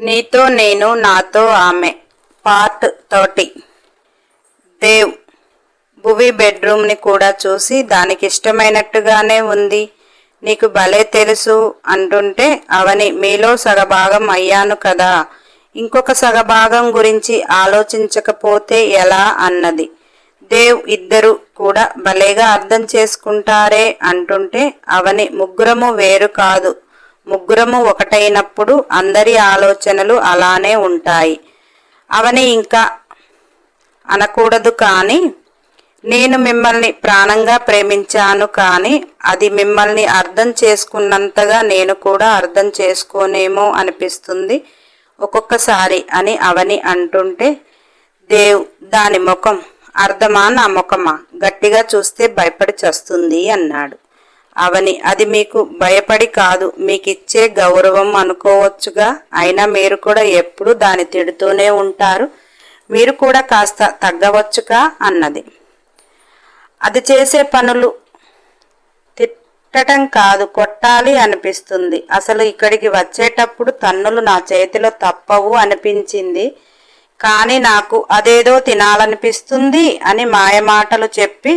నీతో నేను నాతో ఆమె. పార్ట్ తోటి. దేవ్ భువి బెడ్రూమ్ని కూడా చూసి దానికి ఇష్టమైనట్టుగానే ఉంది. నీకు భలే తెలుసు అంటుంటే అవని మీలో సగభాగం అయ్యాను కదా. ఇంకొక సగభాగం గురించి ఆలోచించకపోతే ఎలా అన్నది. దేవ్ ఇద్దరు కూడా భలేగా అర్థం చేసుకుంటారే అంటుంటే అవని ముగ్గురము వేరు కాదు. ముగ్గురము ఒకటైనప్పుడు అందరి ఆలోచనలు అలానే ఉంటాయి. అవని ఇంకా అనకూడదు కానీ నేను మిమ్మల్ని ప్రాణంగా ప్రేమించాను కానీ అది మిమ్మల్ని అర్థం చేసుకున్నంతగా నేను కూడా అర్థం చేసుకోనేమో అనిపిస్తుంది ఒక్కొక్కసారి అని అవని అంటుంటే దేవ్ దాని ముఖం అర్థమా నా ముఖమా? గట్టిగా చూస్తే భయపడి చస్తుంది అన్నాడు. అవని. అది మీకు భయపడి కాదు. మీకిచ్చే గౌరవం అనుకోవచ్చుగా. అయినా మీరు కూడా ఎప్పుడు దాన్ని తిడుతూనే ఉంటారు. మీరు కూడా కాస్త తగ్గవచ్చుగా అన్నది. అది చేసే పనులు తిట్టడం కాదు కొట్టాలి అనిపిస్తుంది. అసలు ఇక్కడికి వచ్చేటప్పుడు తన్నులు నా చేతిలో తప్పవు అనిపించింది. కానీ నాకు అదేదో తినాలనిపిస్తుంది అని మాయమాటలు చెప్పి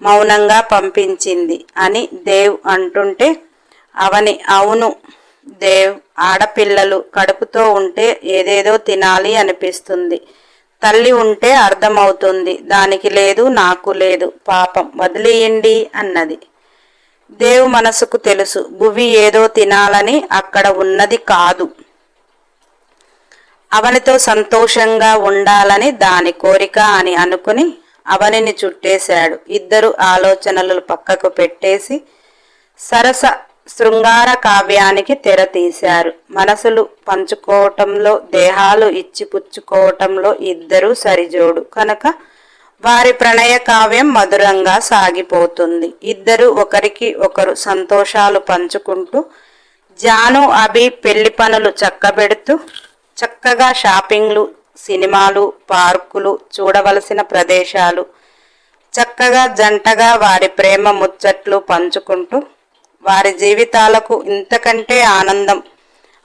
మౌనంగా పంపించింది అని దేవ్ అంటుంటే అవని అవును దేవ్ ఆడపిల్లలు కడుపుతో ఉంటే ఏదేదో తినాలి అనిపిస్తుంది. తల్లి ఉంటే అర్థమవుతుంది దానికి లేదు నాకు లేదు పాపం వదిలేయండి అన్నది. దేవ్ మనసుకు తెలుసు భువి ఏదో తినాలని అక్కడ ఉన్నది కాదు. అవనితో సంతోషంగా ఉండాలని దాని కోరిక అని అనుకుని అవనిని చుట్టేశాడు. ఇద్దరు ఆలోచనలు పక్కకు పెట్టేసి సరస శృంగార కావ్యానికి తెర తీశారు. మనసులు పంచుకోవటంలో దేహాలు ఇచ్చిపుచ్చుకోవటంలో ఇద్దరు సరిజోడు. కనుక వారి ప్రణయ కావ్యం మధురంగా సాగిపోతుంది. ఇద్దరు ఒకరికి ఒకరు సంతోషాలు పంచుకుంటూ జాను అభి పెళ్ళి పనులు చక్కబెడుతూ చక్కగా షాపింగ్లు సినిమాలు పార్కులు చూడవలసిన ప్రదేశాలు. చక్కగా జంటగా వారి ప్రేమ ముచ్చట్లు పంచుకుంటూ వారి జీవితాలకు ఇంతకంటే ఆనందం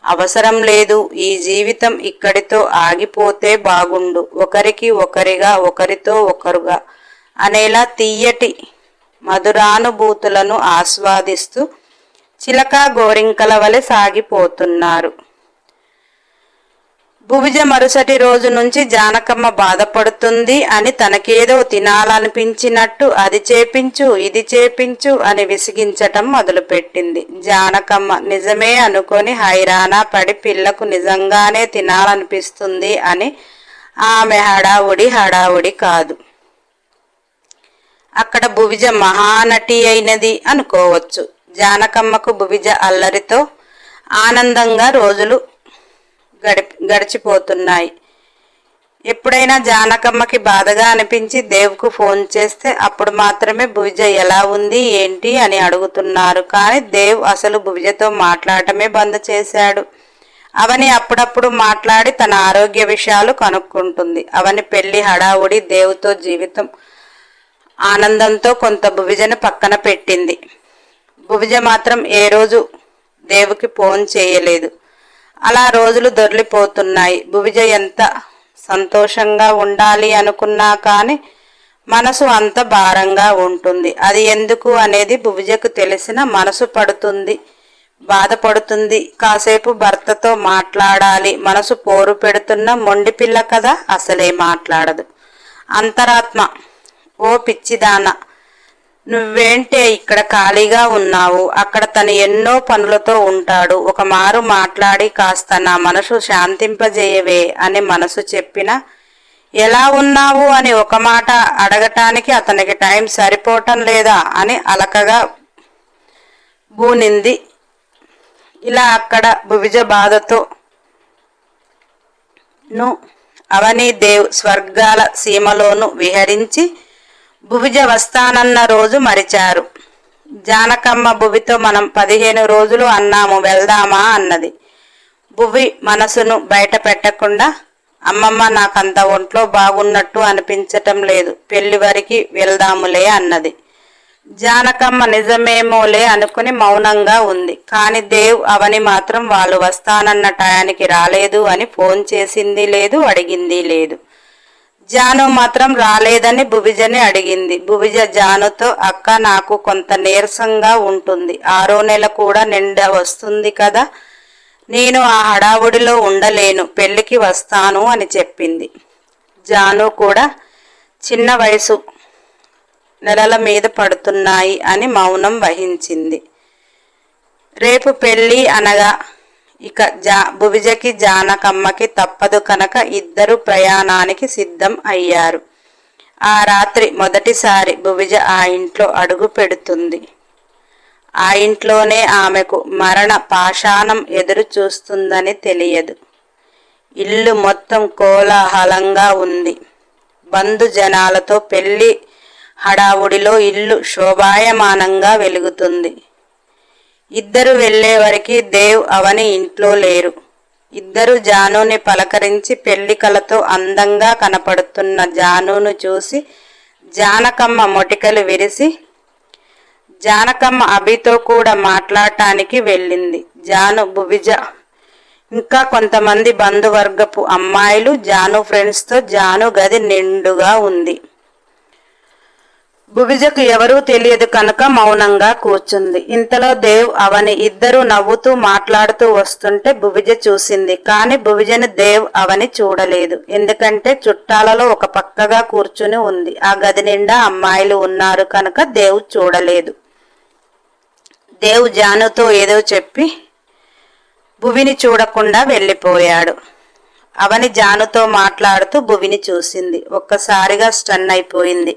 అవసరం లేదు. ఈ జీవితం ఇక్కడితో ఆగిపోతే బాగుండు. ఒకరికి ఒకరిగా ఒకరితో ఒకరుగా అనేలా తీయటి మధురానుభూతులను ఆస్వాదిస్తూ చిలక గోరింకల వలె సాగిపోతున్నారు. భువిజ మరుసటి రోజు నుంచి జానకమ్మ బాధపడుతుంది అని తనకేదో తినాలనిపించినట్టు అది చేపించు ఇది చేపించు అని విసిగించటం మొదలుపెట్టింది. జానకమ్మ నిజమే అనుకొని హైరానా పడి పిల్లకు నిజంగానే తినాలనిపిస్తుంది అని ఆమె హడావుడి హడావుడి కాదు. అక్కడ భువిజ మహానటి అయినది అనుకోవచ్చు. జానకమ్మకు భువిజ అల్లరితో ఆనందంగా రోజులు గడి గడిచిపోతున్నాయి. ఎప్పుడైనా జానకమ్మకి బాధగా అనిపించి దేవుకు ఫోన్ చేస్తే అప్పుడు మాత్రమే భువిజ ఎలా ఉంది ఏంటి అని అడుగుతున్నారు. కానీ దేవ్ అసలు భువిజతో మాట్లాడటమే బంద్ చేశాడు. అవని అప్పుడప్పుడు మాట్లాడి తన ఆరోగ్య విషయాలు కనుక్కుంటుంది. అవని పెళ్ళి హడావుడి దేవుతో జీవితం ఆనందంతో కొంత భువిజను పక్కన పెట్టింది. భువిజ మాత్రం ఏ రోజు దేవుకి ఫోన్ చేయలేదు. అలా రోజులు దొర్లిపోతున్నాయి. భువిజ ఎంత సంతోషంగా ఉండాలి అనుకున్నా కానీ మనసు అంత భారంగా ఉంటుంది. అది ఎందుకు అనేది భువిజకు తెలిసిన మనసు పడుతుంది. బాధపడుతుంది. కాసేపు భర్తతో మాట్లాడాలి. మనసు పోరు పెడుతున్న మొండి పిల్ల కదా అసలే మాట్లాడదు. అంతరాత్మ. ఓ పిచ్చిదాన. నువ్వేంటే ఇక్కడ ఖాళీగా ఉన్నావు? అక్కడ తను ఎన్నో పనులతో ఉంటాడు. ఒక మారు మాట్లాడి కాస్త నా మనసు శాంతింపజేయవే అని మనసు చెప్పిన ఎలా ఉన్నావు? అని ఒక మాట అడగటానికి అతనికి టైం సరిపోవటం లేదా అని అలకగా బూనింది. ఇలా అక్కడ భువిజ బాధతో ను అవని దేవ్ స్వర్గాల సీమలోను విహరించి భువిజ వస్తానన్న రోజు మరిచారు. జానకమ్మ భువితో మనం పదిహేను రోజులు అన్నాము వెళ్దామా అన్నది. భువి మనసును బయట పెట్టకుండా అమ్మమ్మ నాకంత ఒంట్లో బాగున్నట్టు అనిపించటం లేదు పెళ్ళి వరకు వెళ్దాములే అన్నది. జానకమ్మ నిజమేమోలే అనుకుని మౌనంగా ఉంది. కాని దేవ్ అవని మాత్రం వాళ్ళు వస్తానన్న టయానికి రాలేదు అని ఫోన్ చేసింది లేదు అడిగింది లేదు. జాను మాత్రం రాలేదని భువిజని అడిగింది. భువిజ జానుతో అక్క నాకు కొంత నీరసంగా ఉంటుంది. ఆరో నెల కూడా నిండా వస్తుంది కదా. నేను ఆ హడావుడిలో ఉండలేను. పెళ్ళికి వస్తాను అని చెప్పింది. జాను కూడా చిన్న వయసు నెలల మీద పడుతున్నాయి అని మౌనం వహించింది. రేపు పెళ్ళి అనగా ఇక జా భువిజకి జానకమ్మకి తప్పదు కనుక ఇద్దరు ప్రయాణానికి సిద్ధం అయ్యారు. ఆ రాత్రి మొదటిసారి భువిజ ఆ ఇంట్లో అడుగు పెడుతుంది. ఆ ఇంట్లోనే ఆమెకు మరణ పాషాణం ఎదురు చూస్తుందని తెలియదు. ఇల్లు మొత్తం కోలాహలంగా ఉంది. బంధు జనాలతో పెళ్ళి హడావుడిలో ఇల్లు శోభాయమానంగా వెలుగుతుంది. ఇద్దరు వెళ్ళేవరికి దేవ్ అవని ఇంట్లో లేరు. ఇద్దరు జానుని పలకరించి పెళ్ళి కలతో అందంగా కనపడుతున్న జానును చూసి జానకమ్మ మొటికలు విరిసి జానకమ్మ అభితో కూడా మాట్లాడటానికి వెళ్ళింది. జాను భువిజ ఇంకా కొంతమంది బంధువర్గపు అమ్మాయిలు జాను ఫ్రెండ్స్తో జాను గది నిండుగా ఉంది. భువిజకు ఎవరూ తెలియదు కనుక మౌనంగా కూర్చుంది. ఇంతలో దేవ్ అవని ఇద్దరు నవ్వుతూ మాట్లాడుతూ వస్తుంటే భువిజ చూసింది. కాని భువిజని దేవ్ అవని చూడలేదు. ఎందుకంటే చుట్టాలలో ఒక పక్కగా కూర్చుని ఉంది. ఆ గది నిండా అమ్మాయిలు ఉన్నారు కనుక దేవ్ చూడలేదు. దేవ్ జానుతో ఏదో చెప్పి భువిని చూడకుండా వెళ్ళిపోయాడు. అవని జానుతో మాట్లాడుతూ భువిని చూసింది. ఒక్కసారిగా స్టన్ అయిపోయింది.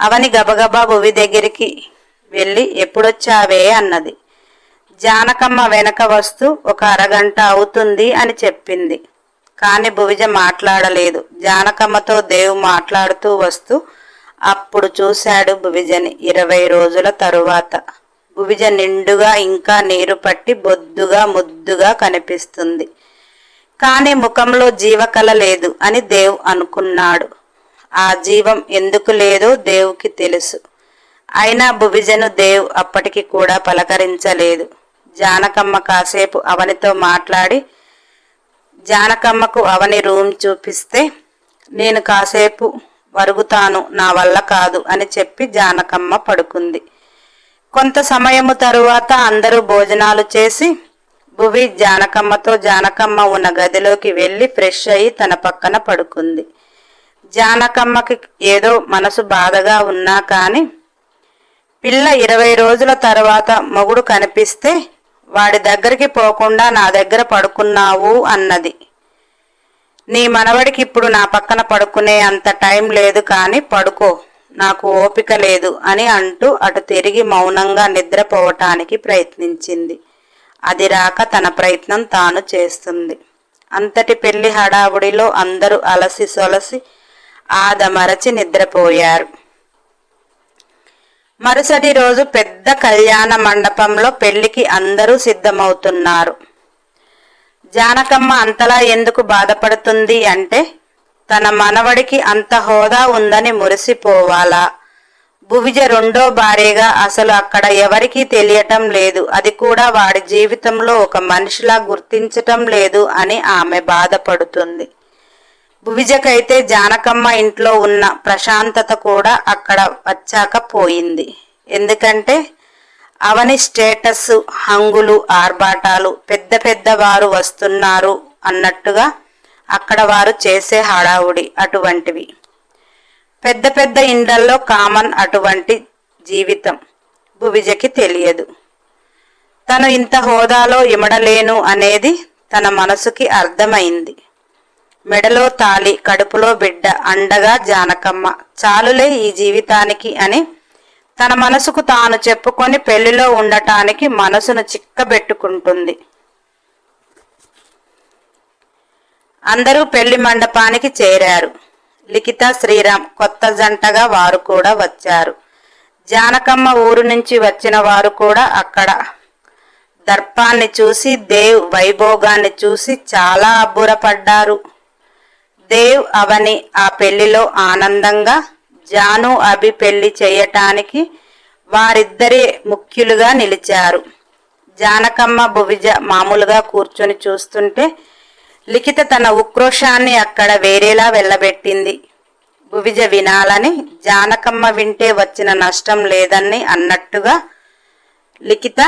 అవని గబగబా భువి దగ్గరికి వెళ్ళి ఎప్పుడొచ్చావే? అన్నది. జానకమ్మ వెనక వస్తూ ఒక అరగంట అవుతుంది అని చెప్పింది. కానీ భువిజ మాట్లాడలేదు. జానకమ్మతో దేవు మాట్లాడుతూ వస్తూ అప్పుడు చూశాడు భువిజని ఇరవై రోజుల తరువాత. భువిజ నిండుగా ఇంకా నీరు పట్టి బొద్దుగా ముద్దుగా కనిపిస్తుంది. కానీ ముఖంలో జీవకళ లేదు అని దేవ్ అనుకున్నాడు. ఆ జీవం ఎందుకు లేదో దేవుకి తెలుసు. అయినా భువిజను దేవ్ అప్పటికి కూడా పలకరించలేదు. జానకమ్మ కాసేపు అవనితో మాట్లాడి జానకమ్మకు అవని రూమ్ చూపిస్తే నేను కాసేపు వరుగుతాను నా వల్ల కాదు అని చెప్పి జానకమ్మ పడుకుంది. కొంత సమయము తరువాత అందరూ భోజనాలు చేసి భువి జానకమ్మతో జానకమ్మ ఉన్న గదిలోకి వెళ్ళి ఫ్రెష్ అయ్యి తన పక్కన పడుకుంది. జానకమ్మకి ఏదో మనసు బాధగా ఉన్నా కాని పిల్ల ఇరవై రోజుల తర్వాత మొగుడు కనిపిస్తే వాడి దగ్గరికి పోకుండా నా దగ్గర పడుకున్నావు అన్నది. నీ మనవడికి ఇప్పుడు నా పక్కన పడుకునే అంత టైం లేదు కానీ పడుకో నాకు ఓపిక లేదు అని అంటూ అటు తిరిగి మౌనంగా నిద్రపోవటానికి ప్రయత్నించింది. అది రాక తన ప్రయత్నం తాను చేస్తుంది. అంతటి పెళ్ళి హడావుడిలో అందరూ అలసి సొలసి ఆదమరచి నిద్రపోయారు. మరుసటి రోజు పెద్ద కళ్యాణ మండపంలో పెళ్ళికి అందరూ సిద్ధమవుతున్నారు. జానకమ్మ అంతలా ఎందుకు బాధపడుతుంది అంటే తన మనవడికి అంత హోదా ఉందని మురిసిపోవాలా? భువిజ రెండో భార్యగా అసలు అక్కడ ఎవరికీ తెలియటం లేదు. అది కూడా వాడి జీవితంలో ఒక మనిషిలా గుర్తించటం లేదు అని ఆమె బాధపడుతుంది. భువిజకైతే జానకమ్మ ఇంట్లో ఉన్న ప్రశాంతత కూడా అక్కడ వచ్చాక పోయింది. ఎందుకంటే అవని స్టేటస్ హంగులు ఆర్భాటాలు పెద్ద పెద్ద వారు వస్తున్నారు అన్నట్టుగా అక్కడ వారు చేసే హడావుడి అటువంటివి. పెద్ద పెద్ద ఇండ్లల్లో కామన్ అటువంటి జీవితం భువిజకి తెలియదు. తను ఇంత హోదాలో ఇమడలేను అనేది తన మనసుకి అర్థమైంది. మెడలో తాలి కడుపులో బిడ్డ అండగా జానకమ్మ. చాలులే ఈ జీవితానికి అని తన మనసుకు తాను చెప్పుకొని పెళ్ళిలో ఉండటానికి మనసును చిక్కబెట్టుకుంటుంది. అందరూ పెళ్ళి మండపానికి చేరారు. లిఖిత శ్రీరామ్ కొత్త జంటగా వారు కూడా వచ్చారు. జానకమ్మ ఊరు నుంచి వచ్చిన వారు కూడా అక్కడ. దర్పాన్ని చూసి దేవ్ వైభోగాన్ని చూసి చాలా అబ్బురపడ్డారు. దేవ్ అవని ఆ పెళ్ళిలో ఆనందంగా జాను అభి పెళ్ళి చేయటానికి వారిద్దరే ముఖ్యులుగా నిలిచారు. జానకమ్మ భువిజ మామూలుగా కూర్చొని చూస్తుంటే లిఖిత తన ఉక్రోషాన్ని అక్కడ వేరేలా వెళ్ళబెట్టింది భువిజ వినాలని జానకమ్మ వింటే వచ్చిన నష్టం లేదని అన్నట్టుగా లిఖిత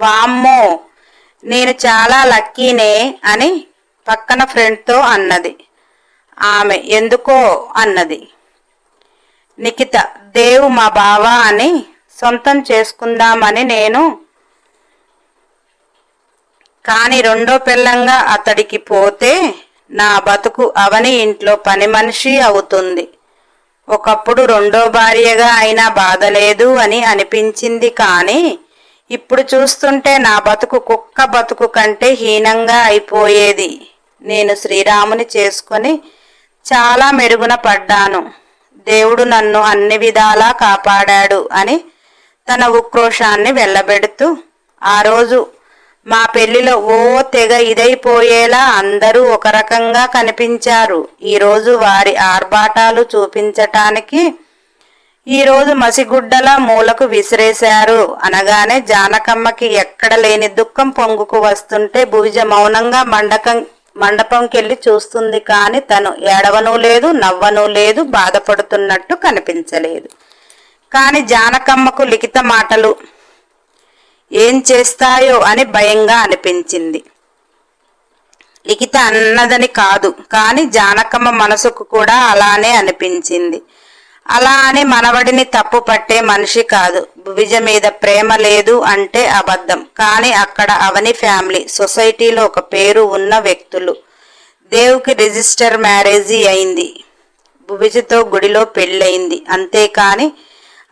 వామ్మో నేను చాలా లక్కీనే అని పక్కన ఫ్రెండ్తో అన్నది. ఆమె ఎందుకో అన్నది. నిఖిత దేవు మా బావ అని సొంతం చేసుకుందామని నేను కానీ రెండో పిల్లంగా అతడికి పోతే నా బతుకు అవని ఇంట్లో పని మనిషి అవుతుంది. ఒకప్పుడు రెండో భార్యగా అయినా బాధలేదు అని అనిపించింది కానీ ఇప్పుడు చూస్తుంటే నా బతుకు కుక్క బతుకు కంటే హీనంగా అయిపోయేది. నేను శ్రీరాముని చేసుకొని చాలా మెరుగున పడ్డాను. దేవుడు నన్ను అన్ని విధాలా కాపాడాడు అని తన ఉక్రోషాన్ని వెళ్ళబెడుతూ ఆ రోజు మా పెళ్ళిలో ఓ తెగ ఇదైపోయేలా అందరూ ఒక రకంగా కనిపించారు. ఈరోజు వారి ఆర్భాటాలు చూపించటానికి ఈరోజు మసిగుడ్డల మూలకు విసిరేశారు. అనగానే జానకమ్మకి ఎక్కడ లేని దుఃఖం పొంగుకు వస్తుంటే భువిజ మౌనంగా మండకం మండపంకెళ్ళి చూస్తుంది కానీ తను ఏడవనూ లేదు నవ్వను లేదు బాధపడుతున్నట్టు కనిపించలేదు. కాని జానకమ్మకు లిఖిత మాటలు ఏం చేస్తాయో అని భయంగా అనిపించింది. లిఖిత అన్నదని కాదు కాని జానకమ్మ మనసుకు కూడా అలానే అనిపించింది. అలా అని మనవడిని తప్పు పట్టే మనిషి కాదు. భువిజ మీద ప్రేమ లేదు అంటే అబద్ధం. కానీ అక్కడ అవని ఫ్యామిలీ సొసైటీలో ఒక పేరు ఉన్న వ్యక్తులు. దేవుకి రిజిస్టర్ మ్యారేజీ అయింది. భువిజతో గుడిలో పెళ్ళయింది. అంతేకాని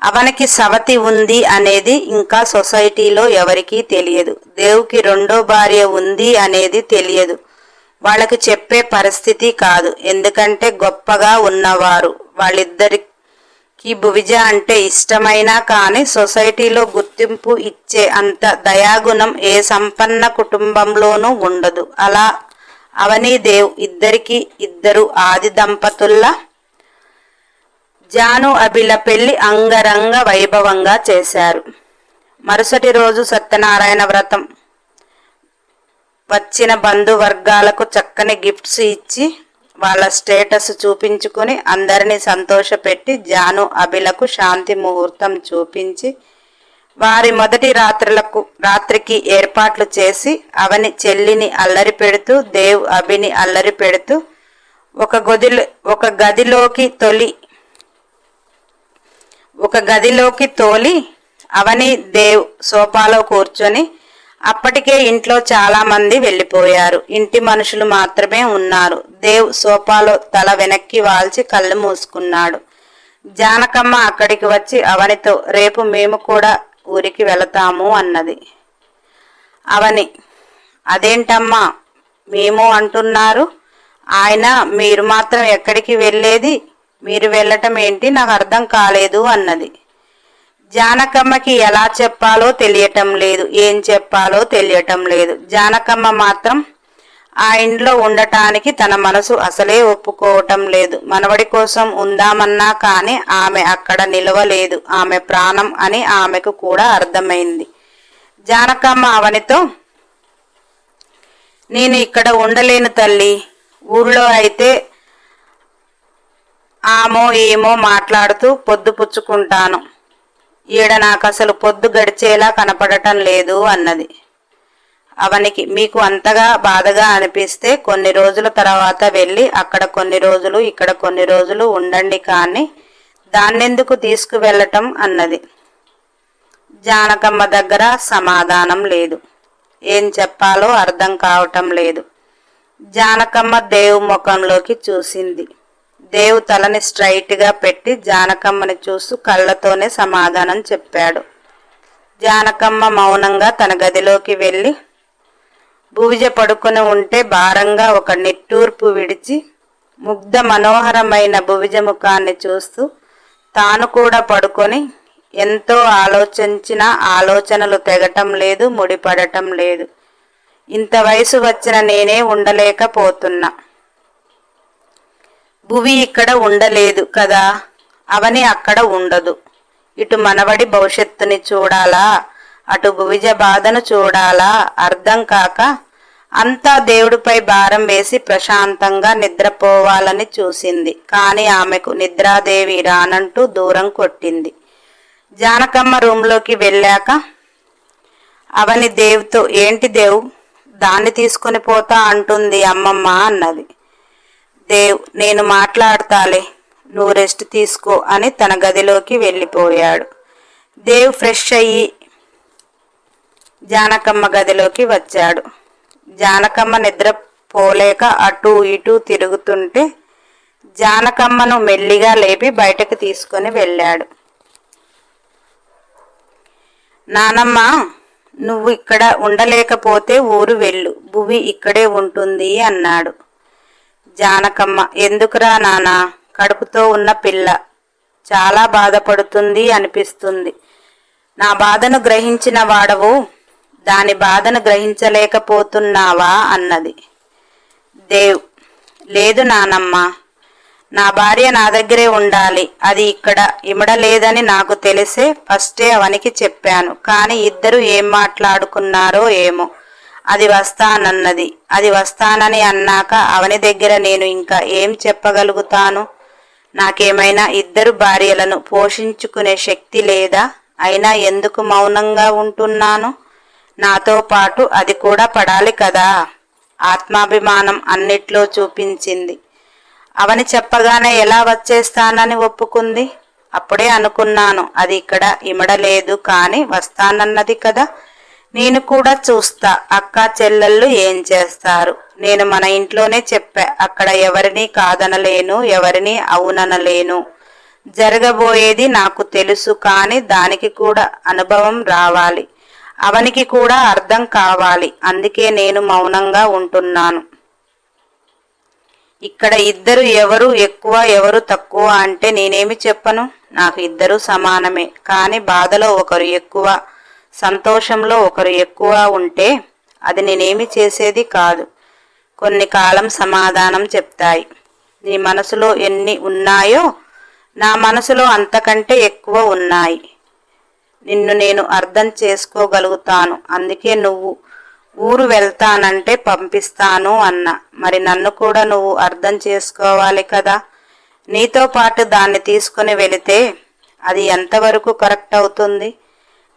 అవనికి సవతి ఉంది అనేది ఇంకా సొసైటీలో ఎవరికీ తెలియదు. దేవుకి రెండో భార్య ఉంది అనేది తెలియదు. వాళ్ళకి చెప్పే పరిస్థితి కాదు. ఎందుకంటే గొప్పగా ఉన్నవారు. వాళ్ళిద్దరి ఈ భువిజ అంటే ఇష్టమైనా కానీ సొసైటీలో గుర్తింపు ఇచ్చే అంత దయాగుణం ఏ సంపన్న కుటుంబంలోనూ ఉండదు. అలా అవనీదేవ్ ఇద్దరికి ఇద్దరు ఆది దంపతుల్లా జాను అభిల పెళ్ళి అంగరంగ వైభవంగా చేశారు. మరుసటి రోజు సత్యనారాయణ వ్రతం. వచ్చిన బంధువర్గాలకు చక్కని గిఫ్ట్స్ ఇచ్చి వాళ్ళ స్టేటస్ చూపించుకుని అందరినీ సంతోషపెట్టి జాను అభిలకు శాంతి ముహూర్తం చూపించి వారి మొదటి రాత్రులకు రాత్రికి ఏర్పాట్లు చేసి అవని చెల్లిని అల్లరి పెడుతూ దేవ్ అభిని అల్లరి పెడుతూ ఒక గదిలో ఒక గదిలోకి తొలి ఒక గదిలోకి తోలి అవని దేవ్ సోఫాలో కూర్చొని అప్పటికే ఇంట్లో చాలా మంది వెళ్ళిపోయారు. ఇంటి మనుషులు మాత్రమే ఉన్నారు. దేవ్ సోఫాలో తల వెనక్కి వాల్చి కళ్ళు మూసుకున్నాడు. జానకమ్మ అక్కడికి వచ్చి అవనితో రేపు మేము కూడా ఊరికి వెళతాము అన్నది. అవని అదేంటమ్మా మేము అంటున్నారు. ఆయన మీరు మాత్రం ఎక్కడికి వెళ్ళేది? మీరు వెళ్ళటం ఏంటి? నాకు అర్థం కాలేదు అన్నది. జానకమ్మకి ఎలా చెప్పాలో తెలియటం లేదు. ఏం చెప్పాలో తెలియటం లేదు. జానకమ్మ మాత్రం ఆ ఇంట్లో ఉండటానికి తన మనసు అసలే ఒప్పుకోవటం లేదు. మనవడి కోసం ఉందామన్నా కానీ ఆమె అక్కడ నిలవలేదు. ఆమె ప్రాణం అని ఆమెకు కూడా అర్థమైంది. జానకమ్మ అవనితో నేను ఇక్కడ ఉండలేను తల్లి. ఊళ్ళో అయితే ఆమో ఏమో మాట్లాడుతూ పొద్దు పుచ్చుకుంటాను. ఈడ నాకు అసలు పొద్దు గడిచేలా కనపడటం లేదు అన్నది. అవనికి మీకు అంతగా బాధగా అనిపిస్తే కొన్ని రోజుల తర్వాత వెళ్ళి అక్కడ కొన్ని రోజులు ఇక్కడ కొన్ని రోజులు ఉండండి కానీ దాన్నెందుకు తీసుకువెళ్ళటం అన్నది. జానకమ్మ దగ్గర సమాధానం లేదు. ఏం చెప్పాలో అర్థం కావటం లేదు. జానకమ్మ దేవు ముఖంలోకి చూసింది. దేవు తలని స్ట్రైట్గా పెట్టి జానకమ్మని చూస్తూ కళ్ళతోనే సమాధానం చెప్పాడు. జానకమ్మ మౌనంగా తన గదిలోకి వెళ్ళి భువిజ పడుకుని ఉంటే భారంగా ఒక నిట్టూర్పు విడిచి ముగ్ధ మనోహరమైన భువిజ ముఖాన్ని చూస్తూ తాను కూడా పడుకొని ఎంతో ఆలోచించిన ఆలోచనలు తెగటం లేదు ముడిపడటం లేదు. ఇంత వయసు వచ్చిన నేనే ఉండలేకపోతున్నా. భువి ఇక్కడ ఉండలేదు కదా అవని అక్కడ ఉండదు. ఇటు మనవడి భవిష్యత్తుని చూడాలా అటు భువిజ బాధను చూడాలా అర్థం కాక అంతా దేవుడిపై భారం వేసి ప్రశాంతంగా నిద్రపోవాలని చూసింది. కానీ ఆమెకు నిద్రాదేవి రానంటూ దూరం కొట్టింది. జానకమ్మ రూంలోకి వెళ్ళాక అవని దేవుతో ఏంటి దేవు? దాన్ని తీసుకుని పోతా అంటుంది అమ్మమ్మ అన్నది. దేవ్ నేను మాట్లాడతాలే నువ్వు రెస్ట్ తీసుకో అని తన గదిలోకి వెళ్ళిపోయాడు. దేవ్ ఫ్రెష్ అయ్యి జానకమ్మ గదిలోకి వచ్చాడు. జానకమ్మ నిద్ర పోలేక అటు ఇటు తిరుగుతుంటే జానకమ్మను మెల్లిగా లేపి బయటకు తీసుకొని వెళ్ళాడు. నానమ్మ నువ్వు ఇక్కడ ఉండలేకపోతే ఊరు వెళ్ళు భువి ఇక్కడే ఉంటుంది అన్నాడు. జానకమ్మ ఎందుకురా నానా? కడుపుతో ఉన్న పిల్ల. చాలా బాధపడుతుంది అనిపిస్తుంది. నా బాధను గ్రహించిన వాడవు. దాని బాధను గ్రహించలేకపోతున్నావా? అన్నది. దేవ్ లేదు నానమ్మ. నా భార్య నా దగ్గరే ఉండాలి. అది ఇక్కడ ఇమడలేదని నాకు తెలిసే ఫస్టే అవనికి చెప్పాను. కానీ ఇద్దరు ఏం మాట్లాడుకున్నారో ఏమో. అది వస్తానన్నది. అది వస్తానని అన్నాక అవని దగ్గర నేను ఇంకా ఏం చెప్పగలుగుతాను? నాకేమైనా ఇద్దరు భార్యలను పోషించుకునే శక్తి లేదా? అయినా ఎందుకు మౌనంగా ఉంటున్నాను? నాతో పాటు అది కూడా పడాలి కదా? ఆత్మాభిమానం అన్నిట్లో చూపించింది. అవని చెప్పగానే ఎలా వచ్చేస్తానని ఒప్పుకుంది? అప్పుడే అనుకున్నాను అది ఇక్కడ ఇమడలేదు కానీ వస్తానన్నది కదా? నేను కూడా చూస్తా. అక్క చెల్లెళ్ళు ఏం చేస్తారు? నేను మన ఇంట్లోనే చెప్పా. అక్కడ ఎవరిని కాదనలేను ఎవరిని అవుననలేను. జరగబోయేది నాకు తెలుసు కానీ దానికి కూడా అనుభవం రావాలి. అవనికి కూడా అర్థం కావాలి. అందుకే నేను మౌనంగా ఉంటున్నాను. ఇక్కడ ఇద్దరు ఎవరు ఎక్కువ ఎవరు తక్కువ అంటే నేనేమి చెప్పను? నాకు ఇద్దరు సమానమే. కానీ బాధలో ఒకరు ఎక్కువ. సంతోషంలో ఒకరు ఎక్కువ ఉంటే అది నేనేమి చేసేది కాదు. కొన్ని కాలం సమాధానం చెప్తాయి. నీ మనసులో ఎన్ని ఉన్నాయో నా మనసులో అంతకంటే ఎక్కువ ఉన్నాయి. నిన్ను నేను అర్థం చేసుకోగలుగుతాను. అందుకే నువ్వు ఊరు వెళ్తానంటే పంపిస్తాను అన్న. మరి నన్ను కూడా నువ్వు అర్థం చేసుకోవాలి కదా? నీతో పాటు దాన్ని తీసుకుని వెళితే అది ఎంతవరకు కరెక్ట్ అవుతుంది?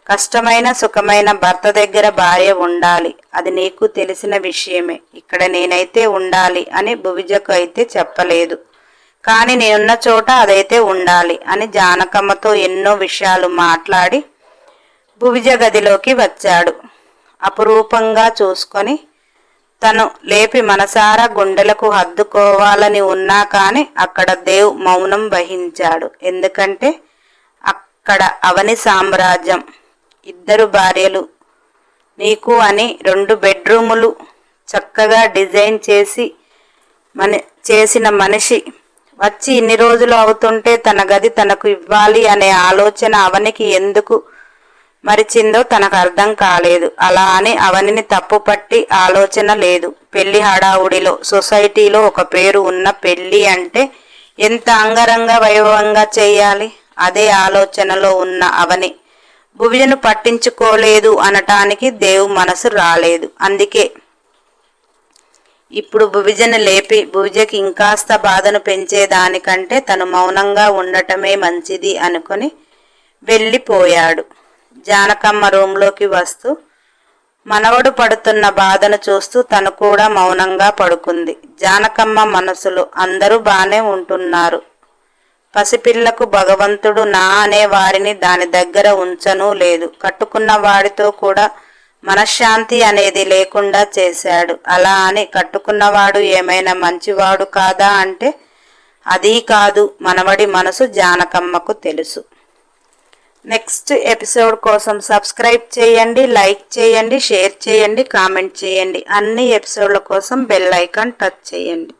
కష్టమైన సుఖమైన భర్త దగ్గర భార్య ఉండాలి. అది నీకు తెలిసిన విషయమే. ఇక్కడ నేనైతే ఉండాలి అని భువిజకు అయితే చెప్పలేదు. కానీ నేనున్న చోట అదైతే ఉండాలి అని జానకమ్మతో ఎన్నో విషయాలు మాట్లాడి భువిజ గదిలోకి వచ్చాడు. అపురూపంగా చూసుకొని తను లేపి మనసారా గుండెలకు హద్దుకోవాలని ఉన్నా కానీ అక్కడ దేవ్ మౌనం వహించాడు. ఎందుకంటే అక్కడ అవని సామ్రాజ్యం ఇద్దరు భార్యలు. నీకు అని రెండు బెడ్రూములు చక్కగా డిజైన్ చేసి మన చేసిన మనిషి. వచ్చి ఇన్ని రోజులు అవుతుంటే తన గది తనకు ఇవ్వాలి అనే ఆలోచన అవనికి ఎందుకు మరిచిందో తనకు అర్థం కాలేదు. అలా అని అవనిని తప్పుపట్టి ఆలోచన లేదు. పెళ్ళి హడావుడిలో సొసైటీలో ఒక పేరు ఉన్న పెళ్ళి అంటే ఎంత అంగరంగ వైభవంగా చేయాలి? అదే ఆలోచనలో ఉన్న అవని. భువిజను పట్టించుకోలేదు అనటానికి దేవు మనసు రాలేదు. అందుకే ఇప్పుడు భువిజను లేపి భువిజకి ఇంకాస్త బాధను పెంచేదానికంటే తను మౌనంగా ఉండటమే మంచిది అనుకుని వెళ్ళిపోయాడు. జానకమ్మ రూంలోకి వస్తూ మనవడు పడుతున్న బాధను చూస్తూ తను కూడా మౌనంగా పడుకుంది. జానకమ్మ మనసులో అందరూ బానే ఉంటున్నారు. పసిపిల్లకు భగవంతుడు నా అనే వారిని దాని దగ్గర ఉంచను లేదు. కట్టుకున్న వాడితో కూడా మనశ్శాంతి అనేది లేకుండా చేశాడు. అలా అని కట్టుకున్నవాడు ఏమైనా మంచివాడు కాదా అంటే అదీ కాదు మనవడి మనసు జానకమ్మకు తెలుసు. నెక్స్ట్ ఎపిసోడ్ కోసం సబ్స్క్రైబ్ చేయండి లైక్ చేయండి షేర్ చేయండి కామెంట్ చేయండి. అన్ని ఎపిసోడ్ల కోసం బెల్ ఐకాన్ టచ్ చేయండి.